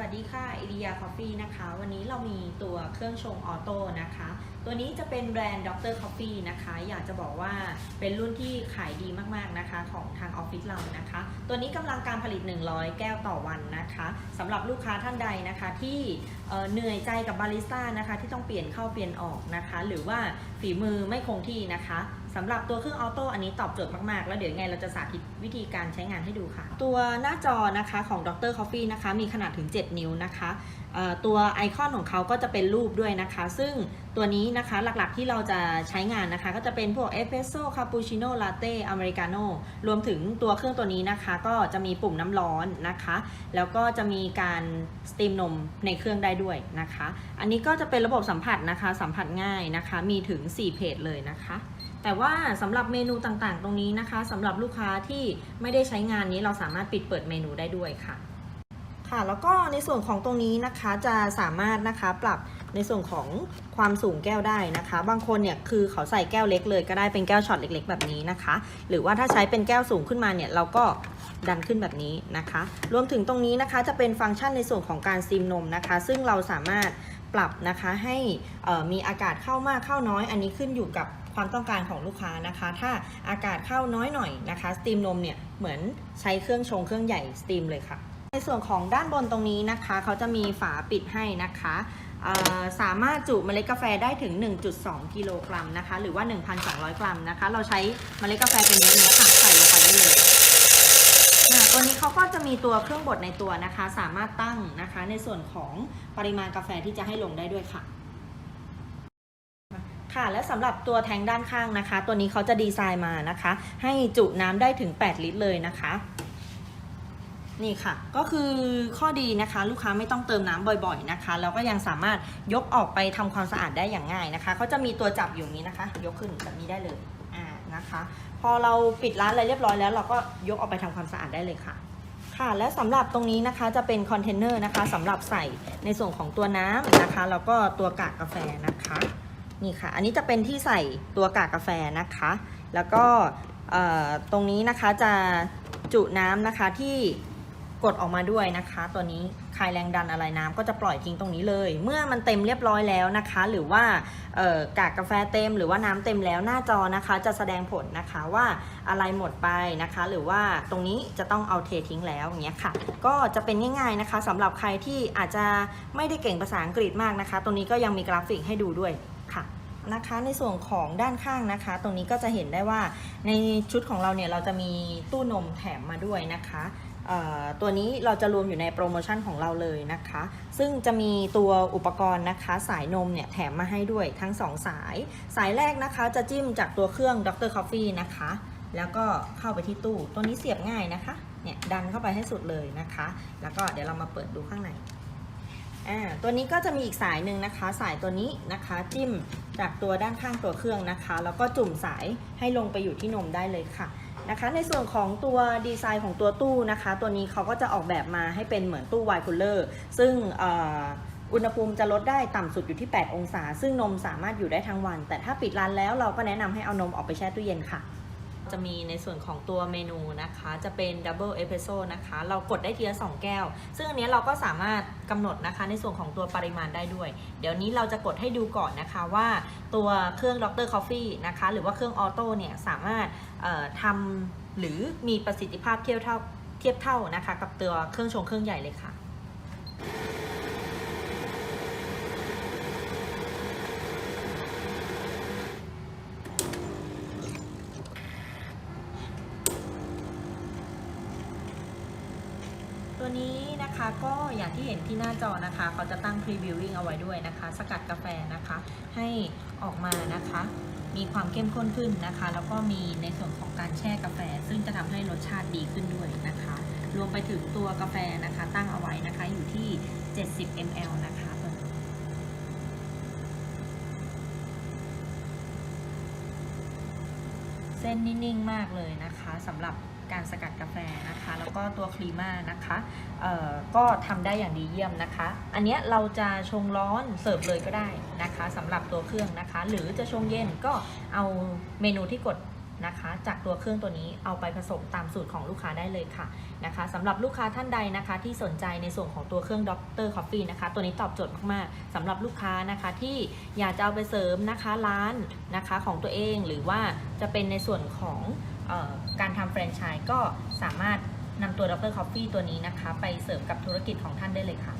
วัสดีค่ะอิริยาคอฟฟี่นะคะ วันนี้เรามีตัวเครื่องชงออโต้นะคะ ตัวนี้จะเป็นแบรนด์ด็อกเตอร์คอฟฟี่นะคะ อยากจะบอกว่าเป็นรุ่นที่ขายดีมากๆนะคะ ของทางออฟฟิศเรานะคะ ตัวนี้กำลังการผลิต 100 แก้วต่อวันนะคะสำหรับลูกค้าท่านใดนะคะที่เอ่อเหนื่อยใจกับบาริสต้านะคะ ที่ต้องเปลี่ยนเข้าเปลี่ยนออกนะคะ หรือว่าฝีมือไม่คงที่นะคะ สำหรับตัวเครื่องออโต้อันนี้ตอบโจทย์มาก ๆ แล้วเดี๋ยวไงเราจะสาธิตวิธีการใช้งานให้ดูค่ะ ตัวหน้าจอนะคะของดร Coffee นะคะ มีขนาดถึง 7 นิ้วนะคะตัวไอคอนของเขาก็จะเป็นรูปด้วยนะคะ ซึ่งตัวนี้นะคะหลักๆที่เราจะใช้งานนะคะ ก็จะเป็นพวกเอสเ e รสโซ่คาปูชิโน่ลาเต้อเมริกาโน่รวมถึงตัวเครื่องตัวนี้นะคะ ก็จะมีปุ่มน้ำร้อนนะคะ แล้วก็จะมีการสตรีมนมในเครื่องได้ด้วยนะคะ อันนี้ก็จะเป็นระบบสัมผัสนะคะ สัมผัสง่ายนะคะ มีถึง 4 เพจเลยนะคะ แต่ว่าสำหรับเมนูต่างๆ ตรงนี้นะคะสำหรับลูกค้าที่ไม่ได้ใช้งานนี้เราสามารถปิดเปิดเมนูได้ด้วยค่ะค่ะแล้วก็ในส่วนของตรงนี้นะคะจะสามารถนะคะปรับในส่วนของความสูงแก้วได้นะคะ บางคนเนี่ยคือเขาใส่แก้วเล็กเลยก็ได้เป็นแก้วช็อตเล็ก ๆ แบบนี้นะคะ หรือว่าถ้าใช้เป็นแก้วสูงขึ้นมาเนี่ยเราก็ดันขึ้นแบบนี้นะคะ รวมถึงตรงนี้นะคะจะเป็นฟังก์ชันในส่วนของการซีมนมนะคะ ซึ่งเราสามารถ ปรับนะคะให้มีอากาศเข้ามากเข้าน้อย อันนี้ขึ้นอยู่กับความต้องการของลูกค้านะคะ ถ้าอากาศเข้าน้อยหน่อยนะคะสตีมนมเนี่ยเหมือนใช้เครื่องชงเครื่องใหญ่สตีมเลยค่ะ ในส่วนของด้านบนตรงนี้นะคะ เขาจะมีฝาปิดให้นะคะสามารถจุเมล็ดกาแฟได้ถึง 1.2 กิโลกรัมนะคะ หรือว่า 1,200 กรัมนะคะ เราใช้เมล็ดกาแฟเป็นเนื้อเนื้อค่ะใส่ลงไปได้เลย ตัวนี้เขาก็จะมีตัวเครื่องบดในตัวนะคะ สามารถตั้งนะคะในส่วนของปริมาณกาแฟที่จะให้ลงได้ด้วยค่ะ ค่ะและสำหรับตัวแทงด้านข้างนะคะ ตัวนี้เขาจะดีไซน์มานะคะ ให้จุน้ำได้ถึง 8 ลิตรเลยนะคะนี่ค่ะ ก็คือข้อดีนะคะ ลูกค้าไม่ต้องเติมน้ำบ่อยๆนะคะ แล้วก็ยังสามารถยกออกไปทำความสะอาดได้อย่างง่ายนะคะเขาจะมีตัวจับอยู่นี้นะคะ ยกขึ้นแบบนี้ได้เลยอ่านะคะ อเราปิดร้านอะไรเรียบร้อยแล้ว เราก็ยกออกไปทำความสะอาดได้เลยค่ะ ค่ะ และสำหรับตรงนี้นะคะจะเป็นคอนเทนเนอร์นะคะสำหรับใส่ในส่วนของตัวน้ำนะคะ แล้วก็ตัวกากกาแฟนะคะ นี่ค่ะ อันนี้จะเป็นที่ใส่ตัวกากกาแฟนะคะ แล้วก็ตรงนี้นะคะจะจุน้ำนะคะที่ กดออกมาด้วยนะคะ ตัวนี้คลายแรงดันอะไรน้ำก็จะปล่อยทิ้งตรงนี้เลย เมื่อมันเต็มเรียบร้อยแล้วนะคะ หรือว่ากากกาแฟเต็มหรือว่าน้ำเต็มแล้วหน้าจอนะคะ จะแสดงผลนะคะว่าอะไรหมดไปนะคะ หรือว่าตรงนี้จะต้องเอาเททิ้งแล้วอย่างเงี้ยค่ะ ก็จะเป็นง่ายๆนะคะสำหรับใครที่อาจจะไม่ได้เก่งภาษาอังกฤษมากนะคะ ตรงนี้ก็ยังมีกราฟิกให้ดูด้วยค่ะนะคะในส่วนของด้านข้างนะคะ ตรงนี้ก็จะเห็นได้ว่าในชุดของเราเนี่ยเราจะมีตู้นมแถมมาด้วยนะคะ ตัวนี้เราจะรวมอยู่ในโปรโมชั่นของเราเลยนะคะ ซึ่งจะมีตัวอุปกรณ์นะคะ สายนมเนี่ยแถมมาให้ด้วยทั้ง 2 สาย สายแรกนะคะจะจิ้มจากตัวเครื่อง Dr. Coffee นะคะ แล้วก็เข้าไปที่ตู้ตัวนี้เสียบง่ายนะคะเนี่ยดันเข้าไปให้สุดเลยนะคะ แล้วก็เดี๋ยวเรามาเปิดดูข้างในอ่าตัวนี้ก็จะมีอีกสายหนึ่งนะคะ สายตัวนี้นะคะจิ้มจากตัวด้านข้างตัวเครื่องนะคะ แล้วก็จุ่มสายให้ลงไปอยู่ที่นมได้เลยค่ะ นะคะ ในส่วนของตัวดีไซน์ของตัวตู้นะคะ ตัวนี้เขาก็จะออกแบบมาให้เป็นเหมือนตู้ไวน์คูลเลอร์ ซึ่งอุณหภูมิจะลดได้ต่ำสุดอยู่ที่ 8 องศา ซึ่งนมสามารถอยู่ได้ทั้งวัน แต่ถ้าปิดร้านแล้วเราก็แนะนำให้เอานมออกไปแช่ตู้เย็นค่ะ จะมีในส่วนของตัวเมนูนะคะ จะเป็นดับเบิลเอสเ e รสโซ่นะคะ เรากดได้ทีละ2แก้ว ซึ่งอันนี้เราก็สามารถกำหนดนะคะในส่วนของตัวปริมาณได้ด้วย เดี๋ยวนี้เราจะกดให้ดูก่อนนะคะว่าตัวเครื่องดร Coffee นะคะ หรือว่าเครื่องออโต้เนี่ยสามารถเอ่อทำหรือมีประสิทธิภาพเทียบเท่าเทียบเท่านะคะ กับตัวเครื่องชงเครื่องใหญ่เลยค่ะ ตัวนี้นะคะก็อย่างที่เห็นที่หน้าจอนะคะ เขาจะตั้ง previewing เอาไว้ด้วยนะคะ สกัดกาแฟนะคะ ให้ออกมานะคะ มีความเข้มข้นขึ้นนะคะ แล้วก็มีในส่วนของการแช่กาแฟ ซึ่งจะทำให้รสชาติดีขึ้นด้วยนะคะ รวมไปถึงตัวกาแฟนะคะ ตั้งเอาไว้นะคะอยู่ที่ 70 ml นะคะตัวนี้เส้นนิ่งๆมากเลยนะคะสำหรับ การสกัดกาแฟนะคะ แล้วก็ตัวครีม่านะคะเอ่อก็ทำได้อย่างดีเยี่ยมนะคะ อันนี้เราจะชงร้อนเสิร์ฟเลยก็ได้นะคะสำหรับตัวเครื่องนะคะ หรือจะชงเย็นก็เอาเมนูที่กดนะคะ จากตัวเครื่องตัวนี้เอาไปผสมตามสูตรของลูกค้าได้เลยค่ะนะคะสำหรับลูกค้าท่านใดนะคะ ที่สนใจในส่วนของตัวเครื่อง Dr. Coffee นะคะ ตัวนี้ตอบโจทย์มากๆสำหรับลูกค้านะคะที่อยากจะเอาไปเสริมนะคะร้านนะคะของตัวเองหรือว่าจะเป็นในส่วนของ การทำแฟรนไชส์ก็สามารถนำตัวดรคอฟฟี่ตัวนี้นะคะ ไปเสริมกับธุรกิจของท่านได้เลยค่ะ